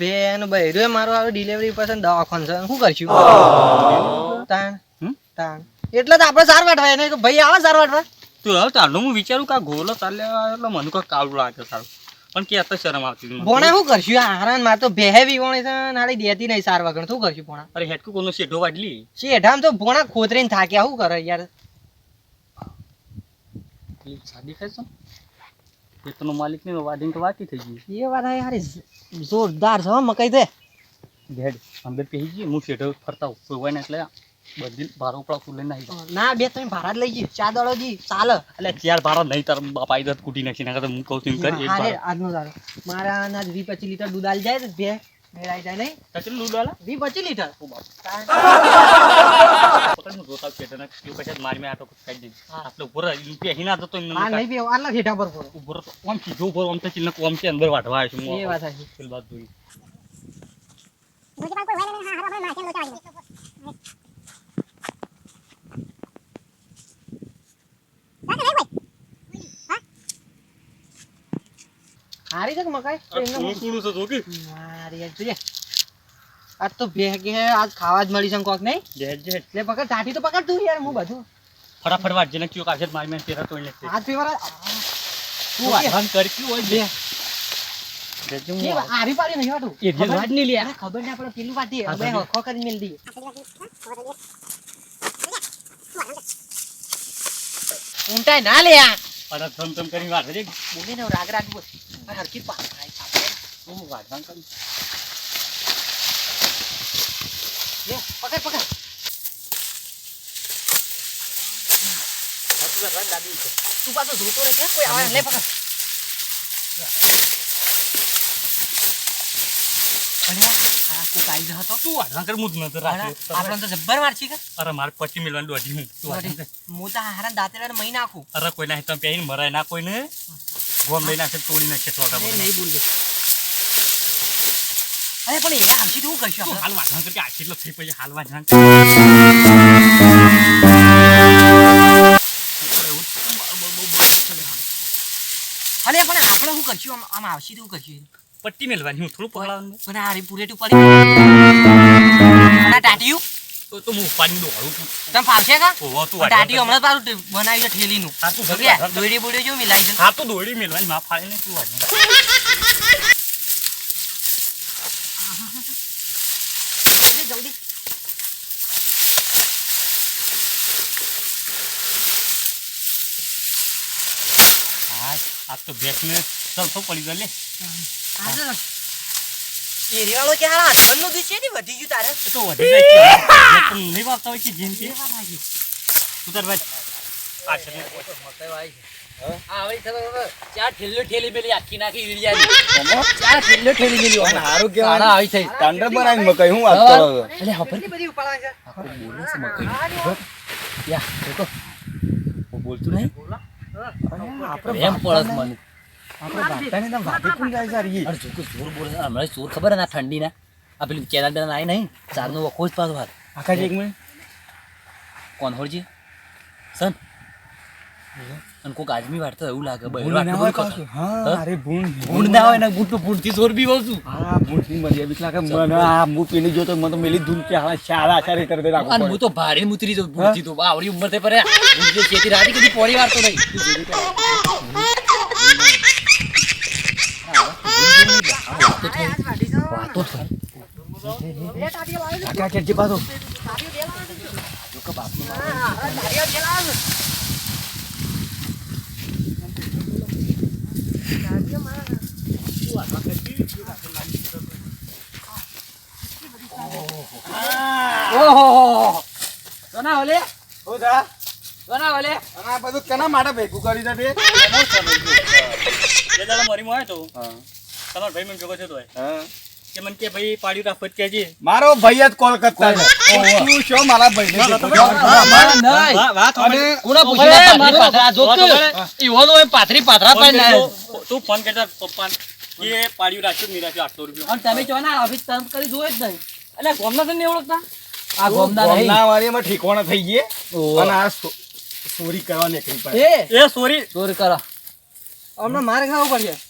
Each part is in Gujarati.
બેન બૈરું એ મારો આવે ડિલિવરી પસંદ દવાખાન છે. શું કરશું? તાણ. તાણ. એટલે તો આપણે સાર વાટવા એને ભાઈ આવે સાર વાટવા તું હવે ચાલો હું વિચારું કે આ ગોલો ચાલ્યા એટલે મને કોઈ કાળું લાગે સારું. પણ કે તો શરમ આવતી. ભોણા શું કરશું? આરાન માર તો બેહેવી વિવણી છે નાળી દેતી નહીં સાર વગર શું કરશું ભોણા? અરે હેટકુ કોનો શેઢો વાડલી શેઢામ તો ભોણા ખોતરીને થાક્યા. શું કરે યાર? સાદી છે ખેતરનો માલિક ને વાડીને તો વાતી થઈ ગઈ એ વાત યાર જોરદાર છે મકાઈ દે. ઘેડ અંદર પહેરી ગઈ હું શેઢો ફરતા કોઈ ને એટલે બધી ભારો ઉપડા ફૂલ નહીં ના બે તમે જ લઈ જઈએ ચા દળો જી ચાલે. એટલે ચાર ભારો નહીં તાર બાપા આવી દત કૂટી નાખી નાખે હું કહું છું ભારો. આજનો દાડો. મારા ના વી પચીસ લીટર દૂધ આલી જાય બે. મેળાઈ જાય નહીં કેટલું દૂધ આલા વી પચીસ લીટર પકડ હું જોતા શેઢોને કીધું પછી મારી મેં આટો કાઢી દીધી આટલો ઊભો રહે ઈ પહેરી ના જતો એમને આ નહીં બે આટલા ઠેઠા પર પડો ઊભો તો આમ સીધો ઊભો રહો, તો ચીલને આમ થી અંદર વાઢવા આવ્યો છું એ વાત સાચી પેલી બાજુ જોઈ. હારી છે કે મકાઈ કૂણું છે જો કે. મારી યાર જોઈએ આજ તો બે કે આજ ખાવા જ મળી છે કોક નહીં જેડ જેડ. એટલે પકડ ટાટી તો પકડ તું યાર હું બધું ફટાફટ વાટજે જેને કયો કાશે મારી મેં તેરા તોડી નાખશે. આજ ફેવર તું વાઢવાનું કર કયું હોય બે એ પાડી નહીં વાટું એ જે વાટ નહીં લે. ખબર ના પડે પેલું વાટી હવે વાટી. હખો કરીને મેલ દઈએ ઊંટાઈ ના લે આ અરે ધમ ધમ કરીને વાત રે. બોલે ને રાગ રાગ બોલ હરખી પાક ખાય ખાય. હું વાઢવાનું કરું. લે પકડ પકડ છે. તું પાછો જોતો રહે કોઈ આવે લે પકડ અરે વાહ, આ કોક આઈ ગયો હતો તું વાઢવાનું કર, હું જ નજર રાખે. આપણે તો જબ્બર મારછી કે અરે મારે પચી મિલવાનું દોઢી હું તું વાઢવાનું કર. હું તો હારા દાંતેડા મહી નાખું અરે કોઈ ના ગોમ લઈ નાખે તોડી નાખે તો અરે નહીં બોલું. અરે પણ એને આવશે તો કરશું હાલ વાંધા કરી આખી એટલો થઈ પછી હાલ વાંધા. આપણે. અરે પણ આપણે શું કરશું? આમ આવશે તો શું કરશું પટ્ટી મેલવાની હું થોડું પકડાવાનું પણ આ રે પૂરેટું પડી ટાટિયું. તો તો હું ઉપાડીને દોડું છું. તમે ફાવશે કા? ઓહો તું હમણાં પાછું છે ઠેલીનું. હા, તું બોડી જો હા. તો દોડી મેલવાની માં તું જલ્દી હા આ તો ભેંસને ચલતો પડી ગયો લે. આ જો. એ રેવાળો કે હારા હસબન્ડનું દૂધ છે ને વધી ગયું તારે? તો વધી જાય પણ નહીં વાપતા હોય કે જેમ કે. ચાર ઠેલીઓ ઠેલી મેલી આખી નાખી ઈડિયાની. ચાર ઠેલીઓ ઠેલી મેલી. હારું તાણા કહેવાય આવી થઈ. મકાઈ હું વાત કરો છો? અલે બધી ઉપાડા છે? બોલે છે મકઈ. યા, દેખો. બોલતું નહીં? આપણે એમ પડે મને. આપણે વાતે પણ જાય. અરે બોલે હમણાં ખબર ના ને આ ઠંડીના. આ પેલું કેનાલ બેનાલ આવી નહીં. ચારનો વખો જ પાછો હાથ આખા એક મિનિટ. કોણ હોળજી? સન. અને કોક આદમી વાળતો એવું લાગે. કરતો. અરે ભૂંડ. ભૂંડ. ના હોય ને ભૂંડ તો ભૂંડથી જોર બી હોઉં છું. હા, ભૂંડની મજા બીક લાગે. મને આ હું પેલી જોતો મને તો મેલી ધૂન કે હા શાળા આચાર્ય કરી દે રાખવું અને હું તો ભારે મુતરી ભૂંડ ભૂંડથી તો. આવડી ઉંમર થઈ પડે ભૂંડ જે ખેતી રાડી કદી પોળી વાળતો નહીં તું જોરી કર. વાતો આકાશ એક પાછો. ઓહો સોના ઓલે ઓ જા. સોના ઓલે આ બધું કેના માટે ભેગું કરી દે? બે દાડા મારીમાં આવ્યો તો હા. તમારો ભાઈ મને તો હા. કે મને કે ભાઈ પાડી રાખ જ. કહેજે. મારો ભાઈ જ કોલકાતા છે. તું છો? મારા ભાઈને કીધું. વાત અને સાંભળ. કોના તો પૂછીને ભલે, પાથરી મારો- પાથરા ઈવોનો ફોન પાડીને. તું ફોન કરતા પપ્પા કે પાડ્યું રાખ્યું મીરા આઠસો રૂપિયા રૂપિયો. અને તમે જો ના ઓફિસ તમ કરી જોયે જ નહીં. એટલે ગોમના તો નહીં ઓળખતા? આ ગોમના નહીં. ગોમના વાળીમાં ઠીકોણા થઈ ગયે. અને આ ચોરી કરવા નીકળી પડે એ? એ? સોરી. ચોરી કરા. હમણાં મારે ખાવું પડશે.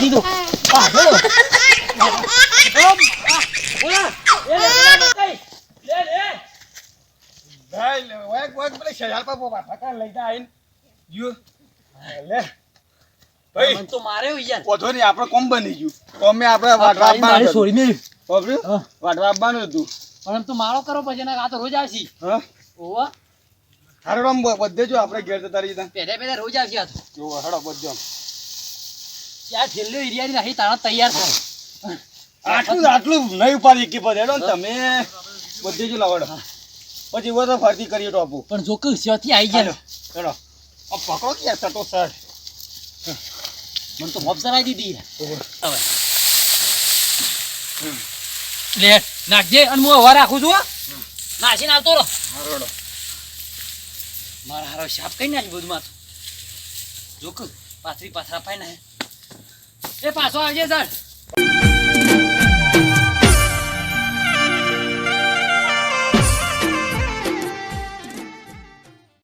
દીધો ઓલા એ લે મકાઈ લે લે ભાઈ, લે, વેગ, વેગ, પેલી શેયાળ પર બોબા ફકા લઈ જા આઈને. જો. લે. ભાઈ, મને તો મારે યાર. વાંધો નહીં, આપણે કોમ બની ગયું. કોમે આપણે વાટવા આપવાનું છોડી મેં. બાબરું, વાટવા આપવાનું હતું. પણ એમ તો મારો કરો પછી એના આ તો રોજ આવશી. હા. ઓવા હારું બધે જો આપણે ઘેર જતા રહીએ પહેલા પહેલા રોજ આવશી આ તો. જો હેડો બધે. ત્યાં છેલ્લો એરિયાની નાખી તાણા તૈયાર થાય આટલું આટલું નહીં ઉપાડી કે પછી તમે. બધે જ લાવડો. પછી એવો ફરતી કરીએ ટોપુ. પણ જો કે સ્યોથી આવી ગયા ચલો આ પકડો કે સટો સર? મને તો મોપ સરાઈ દીધી હવે. લે નાખજે અને હું હવા રાખું છું નાસીને આવતો રહો. મારા હારો શાપ કઈ નાખ બધું માથું? જોક પાથરી પાથરા પાય ને એ પાછો આવજે સર.